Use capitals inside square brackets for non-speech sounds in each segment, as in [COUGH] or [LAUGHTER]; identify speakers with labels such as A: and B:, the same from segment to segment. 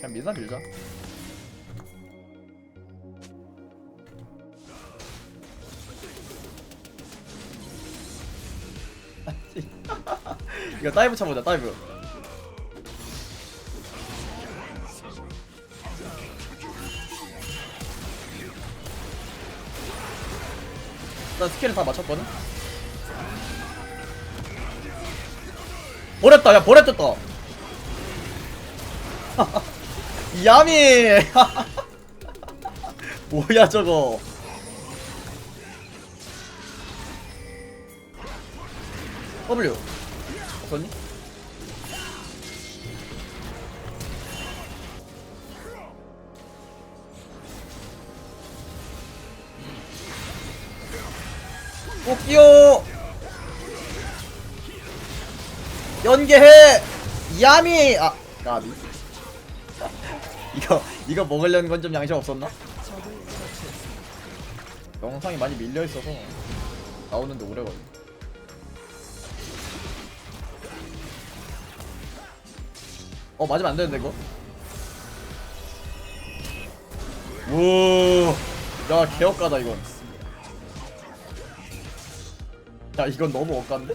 A: 그냥 민사 밀자. [LAUGHS] 이거 다이브 쳐보자 다이브. 나 스킬은 다 맞췄거든? 버렸다 야 버렸다 [LAUGHS] 야미! [LAUGHS] 뭐야 저거? W. 없었니? 꼭기요! 연계해! 야미! 아 까비 이거 먹으려는 건 좀 양심 없었나? 영상이 많이 밀려 있어서 나오는데 오래 걸려. 어 맞으면 안 되는데 이거. 우, 야 개업가다 이건. 야 이건 너무 억간데?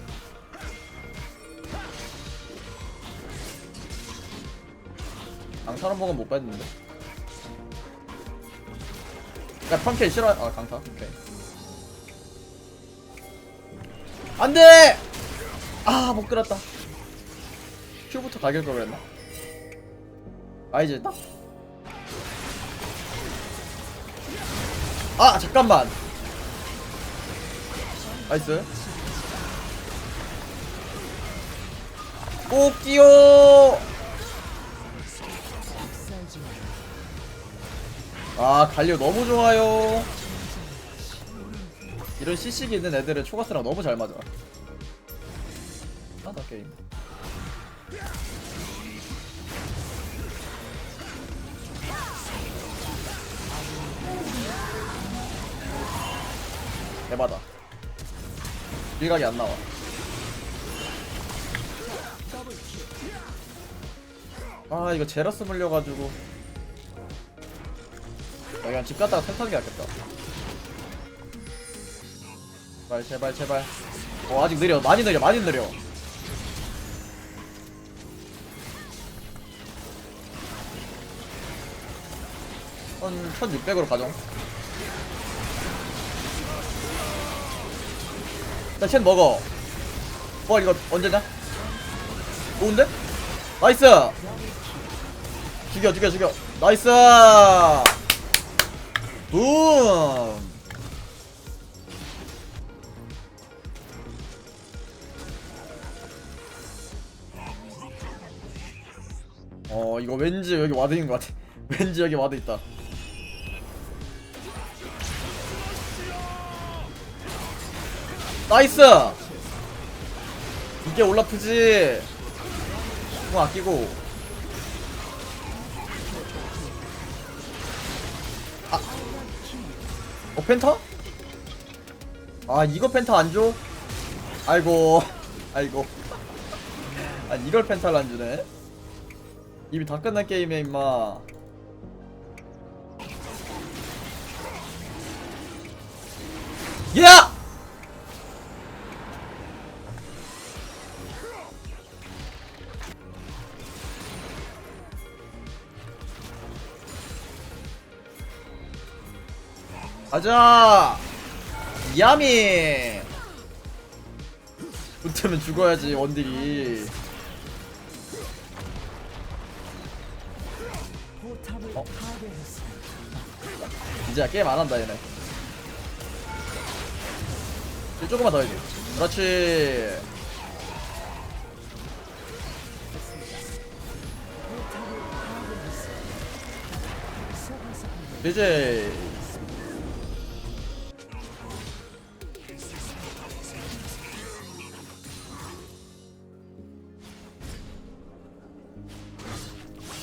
A: 강타로 먹으면 못 뺐는데. 야 펑케 싫어. 아 강타. 오케이. 안돼. 아못 끌었다. 큐부터 가길 걸 그랬나? 아 이제 딱. 아 잠깐만. 나이스. 꼭기요. 아 갈리오 너무 좋아요. 이런 CC기 있는 애들은 초가스랑 너무 잘 맞아. 하다 게임. 대박다. 일각이 안 나와. 아 이거 제라스 물려가지고. 야, 그냥 집 갔다가 텔 타는 게 낫겠다. 제발, 제발, 제발. 어, 아직 느려. 많이 느려, 많이 느려. 한 1600으로 가정. 나챈 먹어. 뭐, 이거 언제냐? 좋은데? 나이스! 죽여, 죽여, 죽여. 나이스! 붐! 어 이거 왠지 여기 와드 있는 것 같아 [LAUGHS] 왠지 여기 와드 있다 나이스! 이게 올라프지 공 아끼고 어 펜타? 아 이거 펜타 안 줘? 아이고 아이고 아 이걸 펜타를 안 주네 이미 다 끝난 게임이야 임마 야! 가자! 야미! 붙으면 죽어야지 원딜이 어? 이제 게임 안 한다 얘네 이제 조금만 더 해줘 그렇지 이제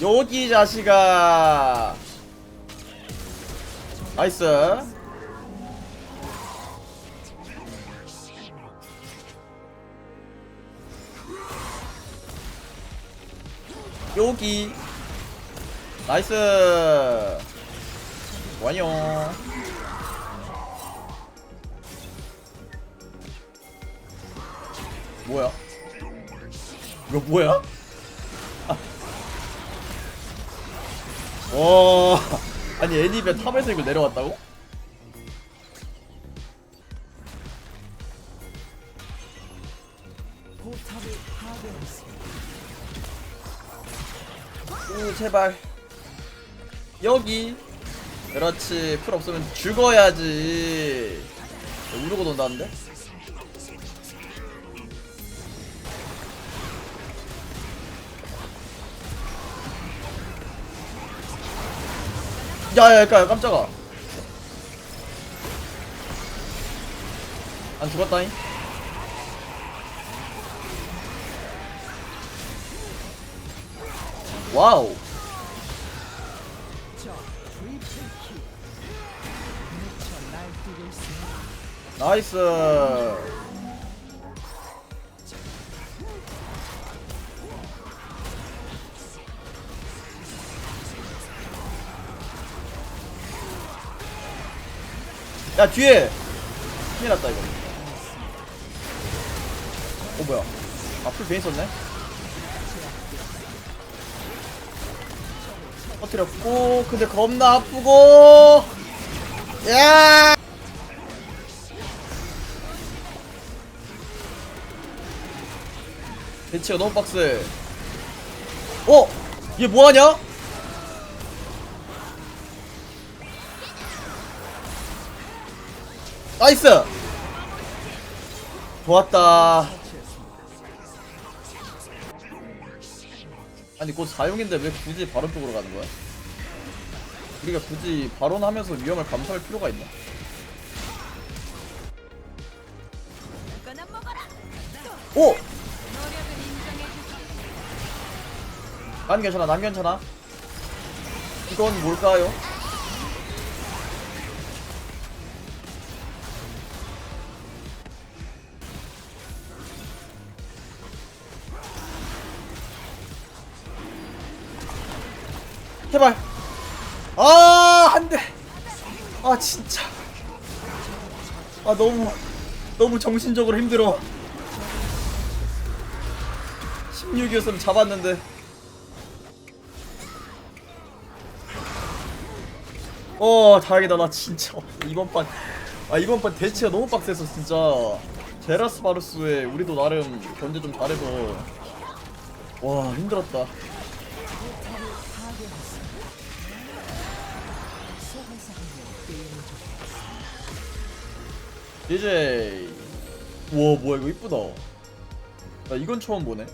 A: 여기 자식아. 나이스. 여기. 나이스. 와요 뭐야? 이거 뭐야 와. 아니 애니베 탑에서 이거 내려왔다고? 오 제발. 여기. 그렇지. 풀 없으면 죽어야지. 우르고 논다는데? 야 야 야, 깜짝아. 안 죽었다잉? 와우. 나이스 야 뒤에. 큰일 났다 이거. 어 뭐야? 앞을 베인 썼네? 터뜨렸고 근데 겁나 아프고. 야! 대치가 너무 빡세. 어? 얘 뭐하냐? 나이스 좋았다 아니 곧 사용인데 왜 굳이 바론 쪽으로 가는 거야? 우리가 굳이 바론 하면서 위험을 감수할 필요가 있나? 오! 난 괜찮아 난 괜찮아 이건 뭘까요? 제발. 아 안돼. 아 진짜. 아 너무 너무 정신적으로 힘들어. 16이었으면 잡았는데. 어 다행이다. 나 진짜 이번 판 아 이번 판 대치가 너무 빡세서 진짜. 제라스 바루스에 우리도 나름 견제 좀 잘해서. 와 힘들었다 DJ 우와 뭐야 이거 이쁘다. 나 이건 처음 보네